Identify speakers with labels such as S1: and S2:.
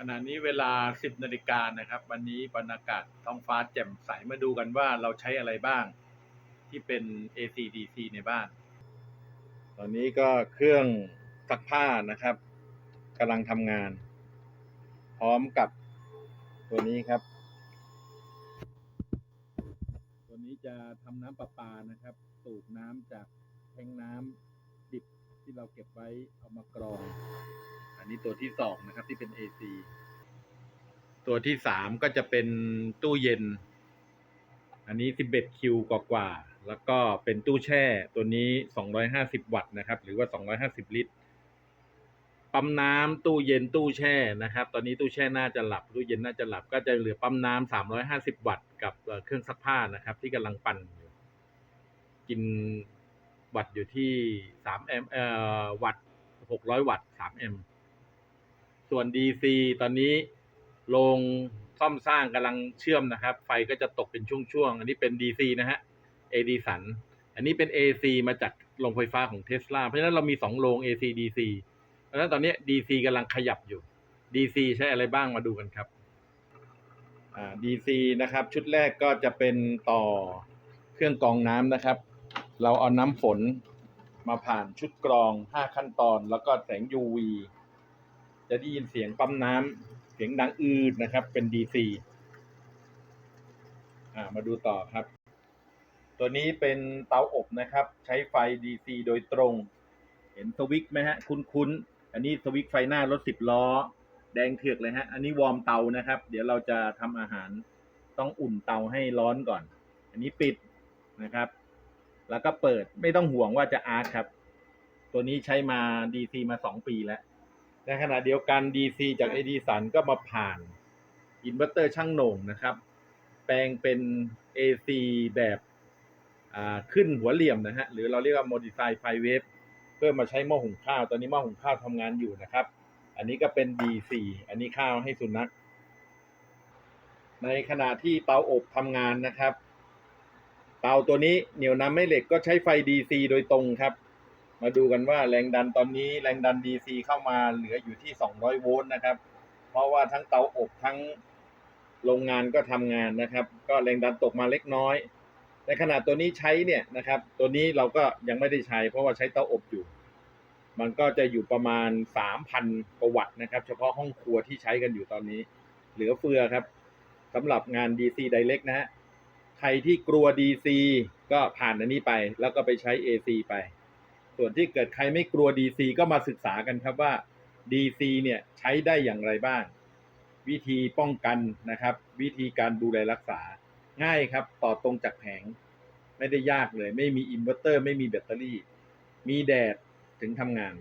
S1: ขณะนี้เวลา 10นาฬิกานะครับ วันนี้บรรยากาศท้องฟ้าแจ่มใสมาดูกันว่าเราใช้อะไรบ้างที่เป็น AC DC ในบ้าน ตอนนี้ก็เครื่องซักผ้านะครับกำลังทำงาน พร้อมกับตัวนี้ครับ ตัวนี้จะทำน้ำประปานะครับ สูบน้ำจากแทงน้ำ ที่เราเก็บไว้เอามากรอง อันนี้ตัวที่สองนะครับที่เป็น AC ตัวที่สามก็จะเป็นตู้เย็น อันนี้ 11 คิวกว่าๆแล้วก็เป็นตู้แช่ ตัวนี้ 250 วัตต์นะครับ หรือว่า 250 ลิตร ปั๊มน้ำตู้เย็นตู้แช่นะครับ ตอนนี้ตู้แช่น่าจะหลับ ตู้เย็นน่าจะหลับ ก็จะเหลือปั๊มน้ำ350 วัตต์ กับเอ่อเครื่องซักผ้านะครับ ที่กำลังปั่นอยู่กิน วัตต์อยู่ที่3แอมเอ่อวัตต์600วัตต์3แอมส่วน DC ตอนนี้โรงซ่อมสร้างกำลังเชื่อมนะครับ ไฟก็จะตกเป็นช่วงๆ อันนี้เป็น DC นะฮะ AD สัน อันนี้เป็น AC มาจากโรงไฟฟ้าของเทสลาเพราะฉะนั้นเรามีสองโรง AC DC เพราะฉะนั้นตอนนี้ DC กำลังขยับอยู่ DC ใช้อะไรบ้างมาดูกันครับอ่า DC นะครับ ชุดแรกก็จะเป็นต่อเครื่องกรองน้ำนะครับ เราเอาน้ำฝนมาผ่านชุดกรอง 5 ขั้นตอน แล้วก็แสง UV จะได้ยินเสียงปั๊มน้ำเสียงดังอืดนะครับ เป็น DC อ่ามาดูต่อครับ ตัวนี้เป็นเตาอบนะครับ ใช้ไฟ DC โดยตรง เห็นสวิตช์ไหมฮะ คุ้นๆ อันนี้สวิตช์ไฟหน้ารถสิบล้อ แดงเถือกเลยฮะ อันนี้วอร์มเตานะครับ เดี๋ยวเราจะทำอาหารต้องอุ่นเตาให้ร้อนก่อน อันนี้ปิดนะครับ แล้วก็เปิดไม่ต้องห่วงว่าจะอาร์ตครับ ตัวนี้ใช้มา DC มาสองปีแล้วในขณะเดียวกัน DC จาก AD สันก็มาผ่านอินเวอร์เตอร์ช่างโหน่งนะครับ แปลงเป็น AC แบบขึ้นหัวเหลี่ยมนะฮะ หรือเราเรียกว่า modify f i w a v e เพื่อมาใช้หม้อหุงข้าว ตอนนี้หม้อหุงข้าวทำงานอยู่นะครับ อันนี้ก็เป็น DC อันนี้ข้าวให้สุนัข ในขณะที่เตาอบทำงานนะครับ เตาตัวนี้เหนี่ยวน้ำแม่เหล็กก็ใช้ไฟ DC โดยตรงครับ มาดูกันว่าแรงดันตอนนี้แรงดัน DC เข้ามาเหลืออยู่ที่ 200 โวลต์นะครับ เพราะว่าทั้งเตาอบทั้งโรงงานก็ทำงานนะครับ ก็แรงดันตกมาเล็กน้อย ในขณะตัวนี้ใช้เนี่ยนะครับ ตัวนี้เราก็ยังไม่ได้ใช้ เพราะว่าใช้เตาอบอยู่ มันก็จะอยู่ประมาณ 3,000กว่าวัตต์นะครับ เฉพาะห้องครัวที่ใช้กันอยู่ตอนนี้ เหลือเฟือครับสำหรับงาน DC Direct นะฮะ ใครที่กลัว DC ก็ผ่านอันนี้ไป แล้วก็ไปใช้ AC ไป ส่วนที่เกิดใครไม่กลัว DC ก็มาศึกษากันครับว่า DC เนี่ยใช้ได้อย่างไรบ้าง วิธีป้องกันนะครับ วิธีการดูแลรักษาง่ายครับ ต่อตรงจากแผง ไม่ได้ยากเลย ไม่มีอินเวอร์เตอร์ ไม่มีแบตเตอรี่ มีแดดถึงทำงาน